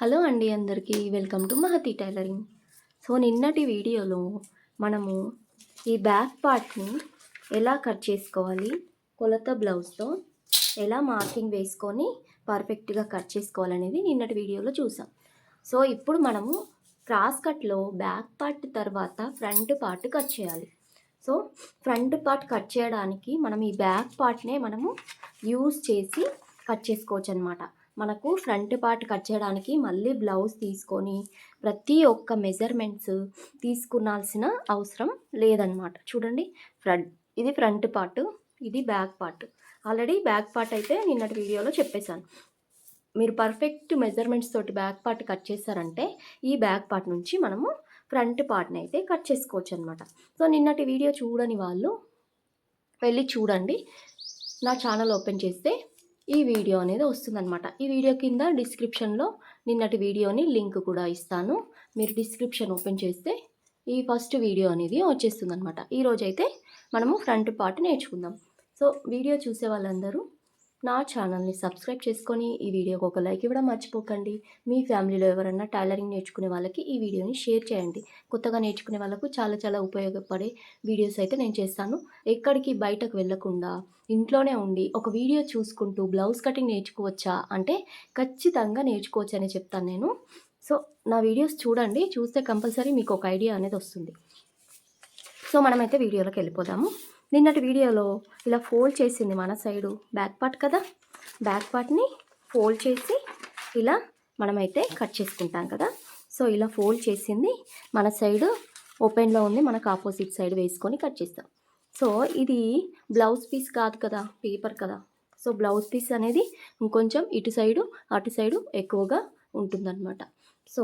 Hello అండి అందరికీ welcome to Mahathi tailoring. So నిన్నటి వీడియోలో మనము ఈ బ్యాక్ పార్ట్ని ఎలా కట్ చేసుకోవాలి కొలత బ్లౌజ్తో ఎలా మార్కింగ్ వేసుకొని పర్ఫెక్ట్గా కట్ చేసుకోవాలనేది నిన్నటి వీడియోలో చూసాం. సో ఇప్పుడు మనము క్రాస్ కట్లో బ్యాక్ పార్ట్ తర్వాత ఫ్రంట్ పార్ట్ కట్ చేయాలి. సో ఫ్రంట్ పార్ట్ కట్ చేయడానికి మనం ఈ బ్యాక్ పార్ట్నే మనము యూస్ చేసి కట్ చేసుకోవచ్చు అనమాట మనకు ఫ్రంట్ పార్ట్ కట్ చేయడానికి మళ్ళీ బ్లౌజ్ తీసుకొని ప్రతి ఒక్క మెజర్మెంట్స్ తీసుకునాల్సిన అవసరం లేదనమాట చూడండి ఫ్రంట్ ఇది ఫ్రంట్ పార్ట్ ఇది back part. Already back part అయితే నిన్నటి వీడియోలో చెప్పేశాను. మీరు పర్ఫెక్ట్ మెజర్మెంట్స్ తోటి బ్యాక్ పార్ట్ కట్ చేశారంటే ఈ బ్యాక్ పార్ట్ నుంచి మనము ఫ్రంట్ పార్ట్ని అయితే కట్ చేసుకోవచ్చు అనమాట సో నిన్నటి వీడియో చూడని వాళ్ళు వెళ్ళి చూడండి. నా ఛానల్ ఓపెన్ చేస్తే ఈ వీడియో అనేది వస్తుందన్నమాట. ఈ వీడియో కింద డిస్క్రిప్షన్లో నిన్నటి వీడియోని లింక్ కూడా ఇస్తాను. మీరు డిస్క్రిప్షన్ ఓపెన్ చేస్తే ఈ ఫస్ట్ వీడియో అనేది వచ్చేస్తుంది అనమాట ఈరోజైతే మనము ఫ్రంట్ పార్ట్ నేర్చుకుందాం. సో వీడియో చూసే వాళ్ళందరూ నా ఛానల్ని సబ్స్క్రైబ్ చేసుకొని ఈ వీడియోకి ఒక లైక్ ఇవ్వడం మర్చిపోకండి. మీ ఫ్యామిలీలో ఎవరైనా టైలరింగ్ నేర్చుకునే వాళ్ళకి ఈ వీడియోని షేర్ చేయండి. కొత్తగా నేర్చుకునే వాళ్ళకు చాలా చాలా ఉపయోగపడే వీడియోస్ అయితే నేను చేస్తాను. ఎక్కడికి బయటకు వెళ్ళకుండా ఇంట్లోనే ఉండి ఒక వీడియో చూసుకుంటూ బ్లౌజ్ కటింగ్ నేర్చుకోవచ్చా అంటే ఖచ్చితంగా నేర్చుకోవచ్చు అని చెప్తాను నేను. సో నా వీడియోస్ చూడండి. చూస్తే కంపల్సరీ మీకు ఒక ఐడియా అనేది వస్తుంది. సో మనమైతే వీడియోలోకి వెళ్ళిపోదాము. నిన్నటి వీడియోలో ఇలా ఫోల్డ్ చేసింది మన సైడు బ్యాక్ పార్ట్ కదా? బ్యాక్ పార్ట్ని ఫోల్డ్ చేసి ఇలా మనమైతే కట్ చేసుకుంటాం కదా? సో ఇలా ఫోల్డ్ చేసింది మన సైడు ఓపెన్లో ఉంది మనకు ఆపోజిట్ సైడ్ వేసుకొని కట్ చేస్తాం. సో ఇది బ్లౌజ్ పీస్ కాదు కదా పేపర్ కదా. సో బ్లౌజ్ పీస్ అనేది ఇంకొంచెం ఇటు సైడు అటు సైడు ఎక్కువగా ఉంటుందన్నమాట. సో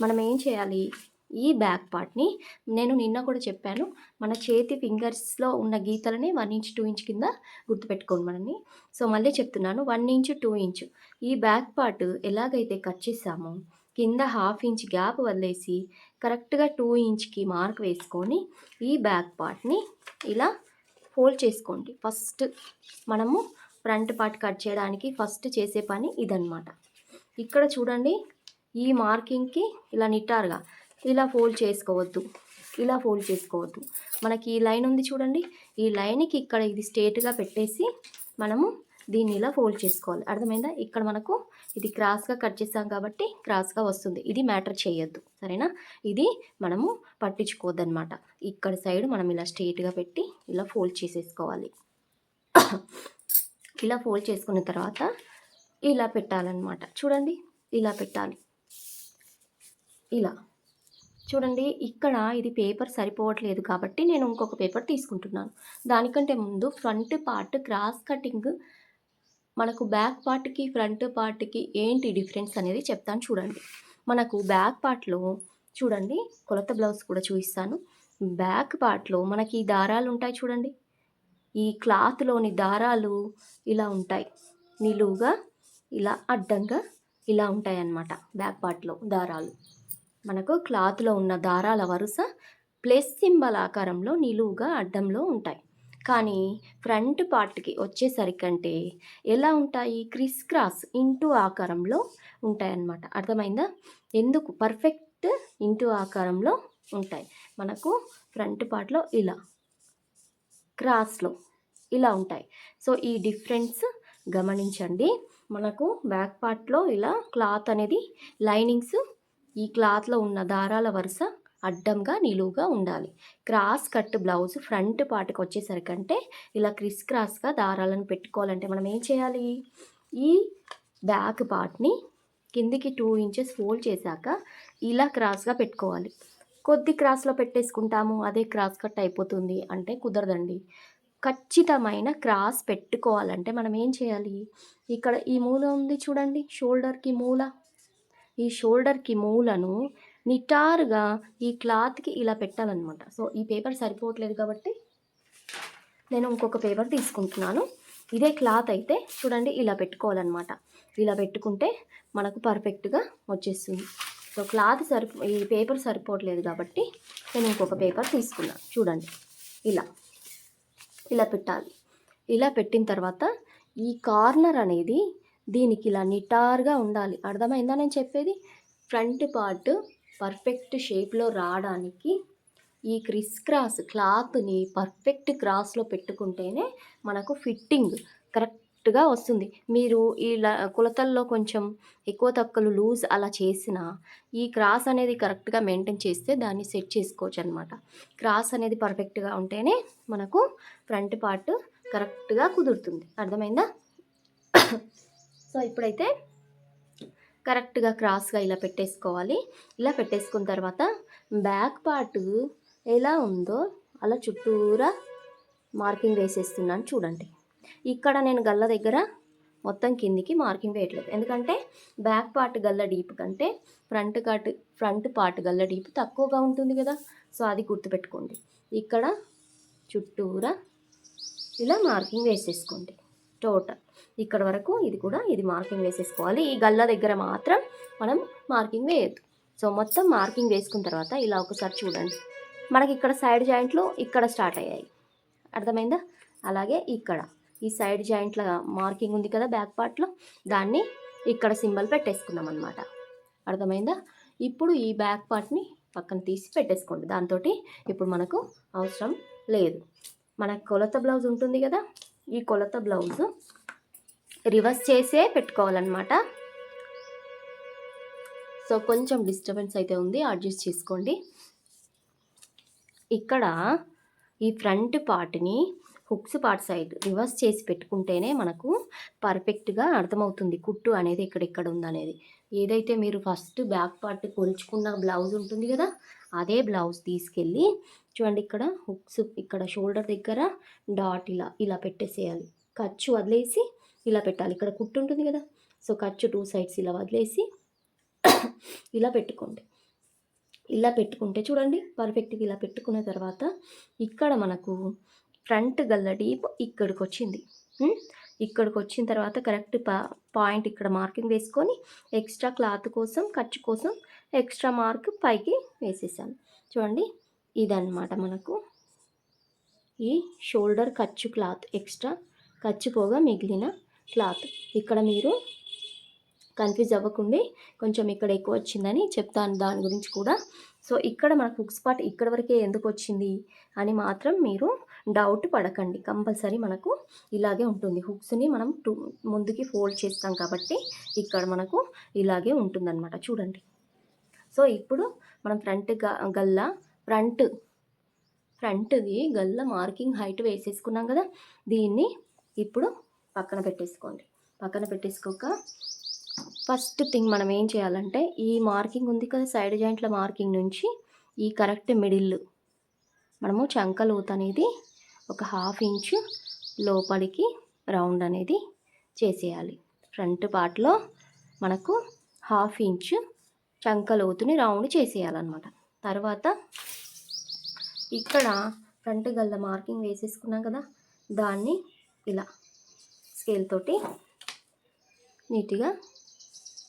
మనం ఏం చేయాలి? ఈ బ్యాక్ పార్ట్ని నేను నిన్న కూడా చెప్పాను. మన చేతి ఫింగర్స్లో ఉన్న గీతలని వన్ ఇంచ్ టూ ఇంచ్ కింద గుర్తుపెట్టుకోండి మనని. సో మళ్ళీ చెప్తున్నాను. One inch two inch. ఈ బ్యాక్ పార్ట్ ఎలాగైతే కట్ చేసామో కింద హాఫ్ ఇంచ్ గ్యాప్ వదిలేసి కరెక్ట్గా టూ ఇంచ్కి మార్క్ వేసుకొని ఈ బ్యాక్ పార్ట్ని ఇలా ఫోల్డ్ చేసుకోండి. ఫస్ట్ మనము ఫ్రంట్ పార్ట్ కట్ చేయడానికి ఫస్ట్ చేసే పని ఇదనమాట ఇక్కడ చూడండి ఈ మార్కింగ్కి ఇలా నిట్టారుగా ఇలా ఫోల్డ్ చేసుకోవద్దు. ఇలా ఫోల్డ్ చేసుకోవద్దు. మనకి ఈ లైన్ ఉంది చూడండి. ఈ లైన్కి ఇక్కడ ఇది స్ట్రేట్గా పెట్టేసి మనము దీన్ని ఇలా ఫోల్డ్ చేసుకోవాలి. అర్థమైందా? ఇక్కడ మనకు ఇది క్రాస్గా కట్ చేసాం కాబట్టి క్రాస్గా వస్తుంది. ఇది మ్యాటర్ చేయొద్దు. సరేనా? ఇది మనము పట్టించుకోవద్దనమాట ఇక్కడ సైడ్ మనం ఇలా స్ట్రేట్గా పెట్టి ఇలా ఫోల్డ్ చేసేసుకోవాలి. ఇలా ఫోల్డ్ చేసుకున్న తర్వాత ఇలా పెట్టాలన్నమాట. చూడండి. ఇలా పెట్టాలి. ఇలా. చూడండి ఇక్కడ ఇది పేపర్ సరిపోవట్లేదు కాబట్టి నేను ఇంకొక పేపర్ తీసుకుంటున్నాను. దానికంటే ముందు ఫ్రంట్ పార్ట్ క్రాస్ కటింగ్ మనకు బ్యాక్ పార్ట్కి ఫ్రంట్ పార్ట్కి ఏంటి డిఫరెన్స్ అనేది చెప్తాను చూడండి. మనకు బ్యాక్ పార్ట్లో చూడండి కొలత బ్లౌజ్ కూడా చూపిస్తాను. బ్యాక్ పార్ట్లో మనకి ఈ దారాలు ఉంటాయి చూడండి. ఈ క్లాత్లోని దారాలు ఇలా ఉంటాయి. నిలువుగా ఇలా అడ్డంగా ఇలా ఉంటాయి అన్నమాట బ్యాక్ పార్ట్లో దారాలు. మనకు క్లాత్లో ఉన్న దారాల వరుస ప్లస్ సింబల్ ఆకారంలో నిలువుగా అడ్డంలో ఉంటాయి. కానీ ఫ్రంట్ పార్ట్కి వచ్చేసరికంటే ఎలా ఉంటాయి? క్రిస్ క్రాస్ ఇంటూ ఆకారంలో ఉంటాయి అన్నమాట అర్థమైందా? ఎందుకు? పర్ఫెక్ట్ ఇంటూ ఆకారంలో ఉంటాయి. మనకు ఫ్రంట్ పార్ట్లో ఇలా క్రాస్లో ఇలా ఉంటాయి. సో ఈ డిఫరెన్స్ గమనించండి. మనకు బ్యాక్ పార్ట్లో ఇలా క్లాత్ అనేది లైనింగ్స్ ఈ క్లాత్లో ఉన్న దారాల వరుస అడ్డంగా నిలువుగా ఉండాలి. క్రాస్ కట్ బ్లౌజ్ ఫ్రంట్ పార్ట్కి వచ్చేసరికంటే ఇలా క్రిస్ క్రాస్గా దారాలను పెట్టుకోవాలంటే మనం ఏం చేయాలి? ఈ బ్యాక్ పార్ట్ని కిందికి టూ ఇంచెస్ ఫోల్డ్ చేశాక ఇలా క్రాస్గా పెట్టుకోవాలి. కొద్ది క్రాస్లో పెట్టేసుకుంటాము అదే క్రాస్ కట్ అయిపోతుంది అంటే కుదరదండి. ఖచ్చితమైన క్రాస్ పెట్టుకోవాలంటే మనం ఏం చేయాలి? ఇక్కడ ఈ మూల ఉంది చూడండి షోల్డర్కి మూల. ఈ షోల్డర్కి మూలను నిటారుగా ఈ క్లాత్కి ఇలా పెట్టాలన్నమాట. సో ఈ పేపర్ సరిపోవట్లేదు కాబట్టి నేను ఇంకొక పేపర్ తీసుకుంటున్నాను. ఇదే క్లాత్ అయితే చూడండి ఇలా పెట్టుకోవాలన్నమాట. ఇలా పెట్టుకుంటే మనకు పర్ఫెక్ట్గా వచ్చేస్తుంది. సో క్లాత్ సరిపో ఈ పేపర్ సరిపోవట్లేదు కాబట్టి నేను ఇంకొక పేపర్ తీసుకున్నాను చూడండి ఇలా ఇలా పెట్టాలి. ఇలా పెట్టిన తర్వాత ఈ కార్నర్ అనేది దీనికి ఇలా నిటారుగా ఉండాలి. అర్థమైందా నేను చెప్పేది? ఫ్రంట్ పార్ట్ పర్ఫెక్ట్ షేప్లో రావడానికి ఈ క్రిస్ క్రాస్ క్లాత్ని పర్ఫెక్ట్ క్రాస్లో పెట్టుకుంటేనే మనకు ఫిట్టింగ్ కరెక్ట్గా వస్తుంది. మీరు ఈ కులతల్లో కొంచెం ఎక్కువ తక్కువలు లూజ్ అలా చేసిన ఈ క్రాస్ అనేది కరెక్ట్గా మెయింటైన్ చేస్తే దాన్ని సెట్ చేసుకోవచ్చు అనమాట క్రాస్ అనేది పర్ఫెక్ట్గా ఉంటేనే మనకు ఫ్రంట్ పార్ట్ కరెక్ట్గా కుదురుతుంది. అర్థమైందా? సో ఇప్పుడైతే కరెక్ట్గా క్రాస్గా ఇలా పెట్టేసుకోవాలి. ఇలా పెట్టేసుకున్న తర్వాత బ్యాక్ పార్ట్ ఎలా ఉందో అలా చుట్టూరా మార్కింగ్ వేసేస్తున్నాను చూడండి. ఇక్కడ నేను గల్ల దగ్గర మొత్తం కిందికి మార్కింగ్ వేయట్లేదు. ఎందుకంటే బ్యాక్ పార్ట్ గల్ల డీప్ కంటే ఫ్రంట్ కట్ ఫ్రంట్ పార్ట్ గల్ల డీప్ తక్కువగా ఉంటుంది కదా. సో అది గుర్తుపెట్టుకోండి. ఇక్కడ చుట్టూరా ఇలా మార్కింగ్ వేసేసుకోండి. టోటల్ ఇక్కడ వరకు ఇది కూడా ఇది మార్కింగ్ వేసేసుకోవాలి. ఈ గల్ల దగ్గర మాత్రం మనం మార్కింగ్ వేయద్దు. సో మొత్తం మార్కింగ్ వేసుకున్న తర్వాత ఇలా ఒకసారి చూడండి. మనకి ఇక్కడ సైడ్ జాయింట్లు ఇక్కడ స్టార్ట్ అయ్యాయి. అర్థమైందా? అలాగే ఇక్కడ ఈ సైడ్ జాయింట్ల మార్కింగ్ ఉంది కదా బ్యాక్ పార్ట్లో. దాన్ని ఇక్కడ సింబల్ పెట్టేసుకున్నాం అనమాట అర్థమైందా? ఇప్పుడు ఈ బ్యాక్ పార్ట్ని పక్కన తీసి పెట్టేసుకోండి. దాంతో ఇప్పుడు మనకు అవసరం లేదు. మన కొలత బ్లౌజ్ ఉంటుంది కదా? ఈ కొలత బ్లౌజ్ రివర్స్ చేసే పెట్టుకోవాలన్నమాట. సో కొంచెం డిస్టర్బెన్స్ అయితే ఉంది అడ్జస్ట్ చేసుకోండి. ఇక్కడ ఈ ఫ్రంట్ పార్ట్ని హుక్స్ పార్ట్ సైడ్ రివర్స్ చేసి పెట్టుకుంటేనే మనకు పర్ఫెక్ట్గా అర్థమవుతుంది కుట్టు అనేది ఎక్కడెక్కడ ఉందనేది. ఏదైతే మీరు ఫస్ట్ బ్యాక్ పార్ట్ కొలుచుకున్న బ్లౌజ్ ఉంటుంది కదా అదే బ్లౌజ్ తీసుకెళ్ళి చూడండి ఇక్కడ హుక్స్ ఇక్కడ షోల్డర్ దగ్గర డాట్ ఇలా ఇలా పెట్టేసేయాలి. ఖర్చు వదిలేసి ఇలా పెట్టాలి. ఇక్కడ కుట్టు ఉంటుంది కదా. సో ఖర్చు టూ సైడ్స్ ఇలా వదిలేసి ఇలా పెట్టుకోండి. ఇలా పెట్టుకుంటే చూడండి పర్ఫెక్ట్గా ఇలా పెట్టుకున్న తర్వాత ఇక్కడ మనకు ఫ్రంట్ గల్లడి డీప్ ఇక్కడికి వచ్చింది ఇక్కడికి వచ్చిన తర్వాత కరెక్ట్ పాయింట్ ఇక్కడ మార్కింగ్ వేసుకొని ఎక్స్ట్రా క్లాత్ కోసం ఖర్చు కోసం ఎక్స్ట్రా మార్క్ పైకి వేసేసాను. చూడండి ఇదన్నమాట మనకు. ఈ షోల్డర్ ఖర్చు క్లాత్ ఎక్స్ట్రా ఖర్చు పోగా మిగిలిన క్లాత్. ఇక్కడ మీరు కన్ఫ్యూజ్ అవ్వకుండా. కొంచెం ఇక్కడ ఎక్కువ వచ్చిందని చెప్తాను దాని గురించి కూడా. సో ఇక్కడ మనకు హుక్ స్పాట్ ఇక్కడ వరకే ఎందుకు వచ్చింది అని మాత్రం మీరు డౌట్ పడకండి. కంపల్సరీ మనకు ఇలాగే ఉంటుంది. హుక్స్ని మనం టూ ముందుకి ఫోల్డ్ చేస్తాం కాబట్టి ఇక్కడ మనకు ఇలాగే ఉంటుందన్నమాట. చూడండి. సో ఇప్పుడు మనం ఫ్రంట్ గల్ల ఫ్రంట్ ఫ్రంట్ది గల్ల మార్కింగ్ హైట్ వేసేసుకున్నాం కదా. దీన్ని ఇప్పుడు పక్కన పెట్టేసుకోండి. పక్కన పెట్టేసుకోక ఫస్ట్ థింగ్ మనం ఏం చేయాలంటే ఈ మార్కింగ్ ఉంది కదా సైడ్ జాయింట్ల మార్కింగ్ నుంచి ఈ కరెక్ట్ మిడిల్ మనము చంక లోత్ అనేది ఒక హాఫ్ ఇంచ్ లోపలికి రౌండ్ అనేది చేసేయాలి. ఫ్రంట్ పార్ట్లో మనకు హాఫ్ ఇంచ్ చంక లోతుని రౌండ్ చేసేయాలన్నమాట. తర్వాత ఇక్కడ ఫ్రంట్ గల్ల మార్కింగ్ వేసేసుకున్నాం కదా దాన్ని ఇలా స్కేల్ తోటి నీట్గా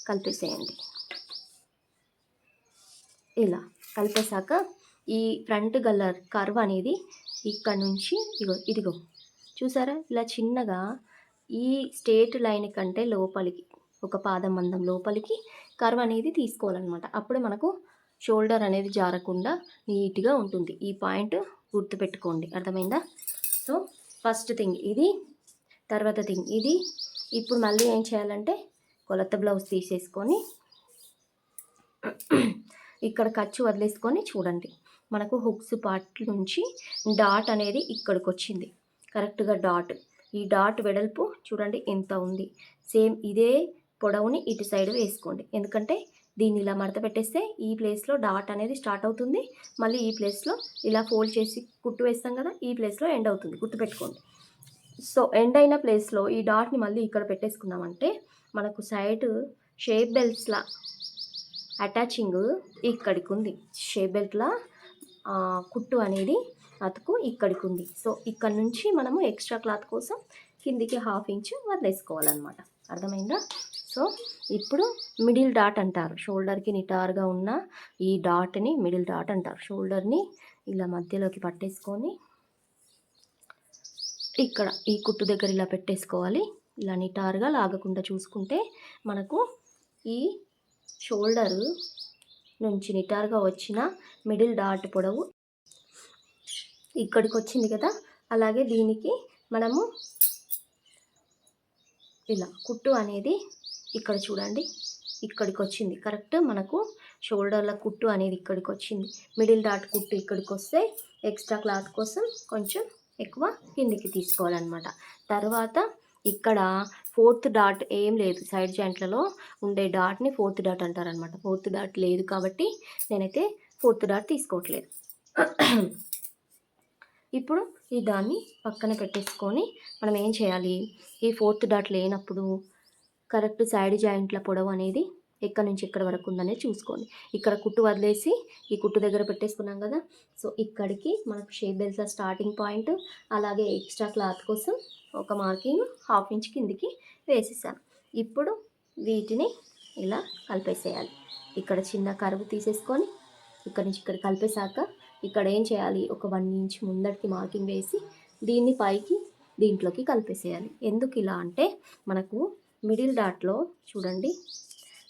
కలిపేసేయండి. ఇలా కలిపేశాక ఈ ఫ్రంట్ గల్లర్ కర్వ్ అనేది ఇక్కడ నుంచి ఇగో ఇదిగో చూసారా? ఇలా చిన్నగా ఈ స్టేట్ లైన్ కంటే లోపలికి ఒక పాదం మందం లోపలికి కర్వ్ అనేది తీసుకోవాలన్నమాట. అప్పుడే మనకు షోల్డర్ అనేది జారకుండా నీట్గా ఉంటుంది. ఈ పాయింట్ గుర్తుపెట్టుకోండి. అర్థమైందా? సో ఫస్ట్ థింగ్ ఇది తర్వాత థింగ్ ఇది ఇప్పుడు మళ్ళీ ఏం చేయాలంటే కొలత బ్లౌజ్ తీసేసుకొని ఇక్కడ ఖర్చు వదిలేసుకొని చూడండి. మనకు హుక్స్ పార్ట్ నుంచి డాట్ అనేది ఇక్కడికి వచ్చింది కరెక్ట్గా డాట్. ఈ డాట్ వెడల్పు చూడండి ఎంత ఉంది. సేమ్ ఇదే పొడవుని ఇటు సైడ్ వేసుకోండి. ఎందుకంటే దీన్ని ఇలా మడత పెట్టేస్తే ఈ ప్లేస్లో డాట్ అనేది స్టార్ట్ అవుతుంది. మళ్ళీ ఈ ప్లేస్లో ఇలా ఫోల్డ్ చేసి కుట్టు వేస్తాం కదా ఈ ప్లేస్లో ఎండ్ అవుతుంది. గుర్తుపెట్టుకోండి. సో ఎండ్ అయిన ప్లేస్లో ఈ డాట్ని మళ్ళీ ఇక్కడ పెట్టేసుకున్నామంటే మనకు సైడ్ షేప్ బెల్ట్స్లా అటాచింగ్ ఇక్కడికి ఉంది షేప్ బెల్ట్లా కుట్టు అనేది అతుకు ఇక్కడికి ఉంది సో ఇక్కడ నుంచి మనము ఎక్స్ట్రా క్లాత్ కోసం కిందికి హాఫ్ ఇంచ్ వదిలేసుకోవాలన్నమాట. అర్థమైందా? సో ఇప్పుడు మిడిల్ డాట్ అంటారు. షోల్డర్కి నిటారుగా ఉన్న ఈ డాట్ని మిడిల్ డాట్ అంటారు. షోల్డర్ని ఇలా మధ్యలోకి పట్టేసుకొని ఇక్కడ ఈ కుట్టు దగ్గర ఇలా పెట్టేసుకోవాలి. ఇలా నిటారుగా లాగకుండా చూసుకుంటే మనకు ఈ షోల్డర్ నుంచి నిటారుగా వచ్చిన మిడిల్ డాట్ పొడవు ఇక్కడికి వచ్చింది కదా. అలాగే దీనికి మనము ఇలా కుట్టు అనేది ఇక్కడ చూడండి ఇక్కడికి వచ్చింది. కరెక్ట్ మనకు షోల్డర్ల కుట్టు అనేది ఇక్కడికి వచ్చింది. మిడిల్ డాట్ కుట్టు ఇక్కడికి వస్తే ఎక్స్ట్రా క్లాత్ కోసం కొంచెం ఎక్కువ కిందికి తీసుకోవాలన్నమాట. తర్వాత ఇక్కడ ఫోర్త్ డాట్ ఏం లేదు. సైడ్ జాయింట్లలో ఉండే డాట్ని ఫోర్త్ డాట్ అంటారనమాట ఫోర్త్ డాట్ లేదు కాబట్టి నేనైతే ఫోర్త్ డాట్ తీసుకోవట్లేదు. ఇప్పుడు ఈ దాన్ని పక్కన పెట్టేసుకొని మనం ఏం చేయాలి? ఈ ఫోర్త్ డాట్ లేనప్పుడు కరెక్ట్ సైడ్ జాయింట్ల పొడవు అనేది ఎక్కడి నుంచి ఎక్కడ వరకు ఉందనే చూసుకోండి. ఇక్కడ కుట్టు వదిలేసి ఈ కుట్టు దగ్గర పెట్టేసుకున్నాం కదా. సో ఇక్కడికి మనకు షేప్ బెల్ట్ల స్టార్టింగ్ పాయింట్ అలాగే ఎక్స్ట్రా క్లాత్ కోసం ఒక మార్కింగ్ హాఫ్ ఇంచ్ కిందికి వేసేసాను. ఇప్పుడు వీటిని ఇలా కలిపేసేయాలి. ఇక్కడ చిన్న కరువు తీసేసుకొని ఇక్కడ నుంచి ఇక్కడ కలిపేశాక ఇక్కడ ఏం చేయాలి? ఒక వన్ ఇంచ్ ముందటికి మార్కింగ్ వేసి దీన్ని పైకి దీంట్లోకి కలిపేసేయాలి. ఎందుకు ఇలా అంటే మనకు మిడిల్ డాట్లో చూడండి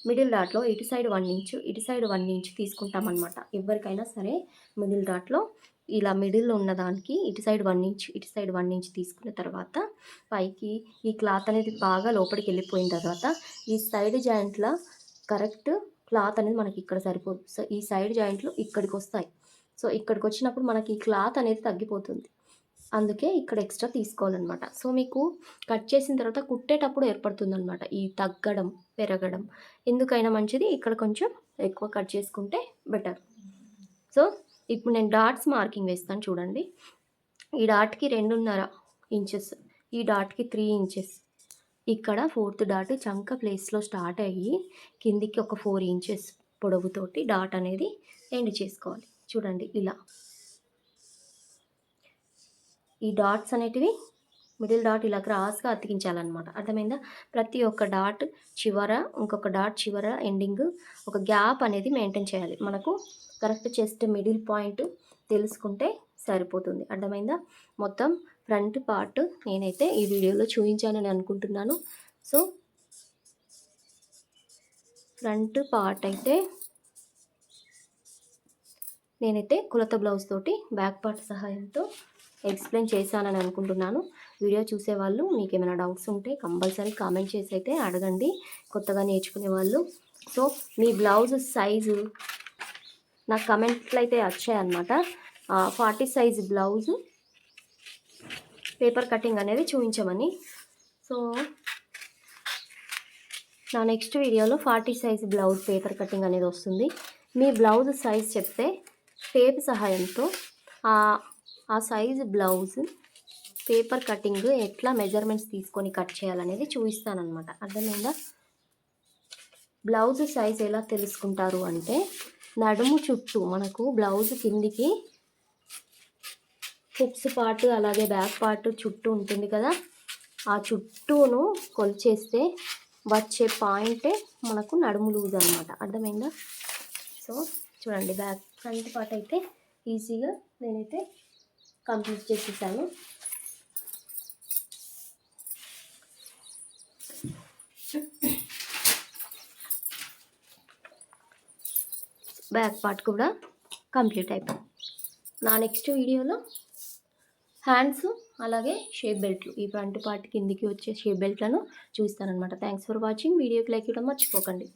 మిడిల్ డాట్లో ఇటు సైడ్ వన్ ఇంచు ఇటు సైడ్ వన్ ఇంచ్ తీసుకుంటాం అనమాట ఎవరికైనా సరే మిడిల్ డాట్లో ఇలా మిడిల్లో ఉన్నదానికి ఇటు సైడ్ వన్ ఇంచ్ ఇటు సైడ్ వన్ ఇంచ్ తీసుకున్న తర్వాత పైకి ఈ క్లాత్ అనేది బాగా లోపలికి వెళ్ళిపోయిన తర్వాత ఈ సైడ్ జాయింట్ల కరెక్ట్ క్లాత్ అనేది మనకి ఇక్కడ సరిపోదు. సో ఈ సైడ్ జాయింట్లు ఇక్కడికి వస్తాయి. సో ఇక్కడికి వచ్చినప్పుడు మనకి ఈ క్లాత్ అనేది తగ్గిపోతుంది. అందుకే ఇక్కడ ఎక్స్ట్రా తీసుకోవాలన్నమాట. సో మీకు కట్ చేసిన తర్వాత కుట్టేటప్పుడు ఏర్పడుతుంది అనమాట ఈ తగ్గడం పెరగడం ఎందుకైనా మంచిది. ఇక్కడ కొంచెం ఎక్కువ కట్ చేసుకుంటే బెటర్ సో ఇప్పుడు నేను డాట్స్ మార్కింగ్ వేస్తాను చూడండి. ఈ డాట్కి రెండున్నర ఇంచెస్ ఈ డాట్కి త్రీ ఇంచెస్ ఇక్కడ ఫోర్త్ డాట్ చంక ప్లేస్లో స్టార్ట్ అయ్యి కిందికి ఒక ఫోర్ ఇంచెస్ పొడవుతోటి డాట్ అనేది ఎండ్ చేసుకోవాలి. చూడండి ఇలా. ఈ డాట్స్ అనేటివి మిడిల్ డాట్ ఇలా క్రాస్గా అతికించాలన్నమాట. అర్థమైందా? ప్రతి ఒక్క డాట్ చివర ఇంకొక డాట్ చివర ఎండింగ్ ఒక గ్యాప్ అనేది మెయింటైన్ చేయాలి. మనకు కరెక్ట్ చెస్ట్ మిడిల్ పాయింట్ తెలుసుకుంటే సరిపోతుంది. అర్థమైందా? మొత్తం ఫ్రంట్ పార్ట్ నేనైతే ఈ వీడియోలో చూపించానని అనుకుంటున్నాను. సో ఫ్రంట్ పార్ట్ అయితే నేనైతే కులత బ్లౌజ్ తోటి బ్యాక్ పార్ట్ సహాయంతో ఎక్స్ప్లెయిన్ చేశానని అనుకుంటున్నాను. వీడియో చూసేవాళ్ళు మీకు ఏమైనా డౌట్స్ ఉంటే కంపల్సరీ కామెంట్ చేసి అయితే అడగండి. కొత్తగా నేర్చుకునే వాళ్ళు. సో మీ బ్లౌజ్ సైజు నాకు కమెంట్లు అయితే వచ్చాయన్నమాట. Forty size blouse paper cutting అనేది చూపించమని. సో నా నెక్స్ట్ వీడియోలో forty size blouse paper cutting అనేది వస్తుంది. మీ బ్లౌజ్ సైజ్ చెప్తే టేప్ సహాయంతో ఆ సైజు బ్లౌజ్ పేపర్ కటింగ్ ఎట్లా మెజర్మెంట్స్ తీసుకొని కట్ చేయాలనేది చూపిస్తానమాట అర్థమైందా? బ్లౌజ్ సైజ్ ఎలా తెలుసుకుంటారు అంటే నడుము చుట్టూ మనకు బ్లౌజ్ కిందికి హుక్స్ పార్ట్ అలాగే బ్యాక్ పార్ట్ చుట్టూ ఉంటుంది కదా? ఆ చుట్టూను కొలిచేస్తే వచ్చే పాయింటే మనకు నడుము లూజ్ అనమాట అర్థమైందా? సో చూడండి బ్యాక్ ఫ్రంట్ పార్ట్ అయితే ఈజీగా నేనైతే కంప్లీట్ చేసేసాను. బ్యాక్ పార్ట్ కూడా కంప్లీట్ అయిపోయింది నా నెక్స్ట్ వీడియోలో హ్యాండ్స్ అలాగే షేప్ బెల్ట్లు ఈ ఫ్రంట్ పార్ట్ కిందికి వచ్చే షేప్ బెల్ట్లను చూస్తానమాట థ్యాంక్స్ ఫర్ వాచింగ్. వీడియోకి లైక్ ఇవ్వడం మర్చిపోకండి.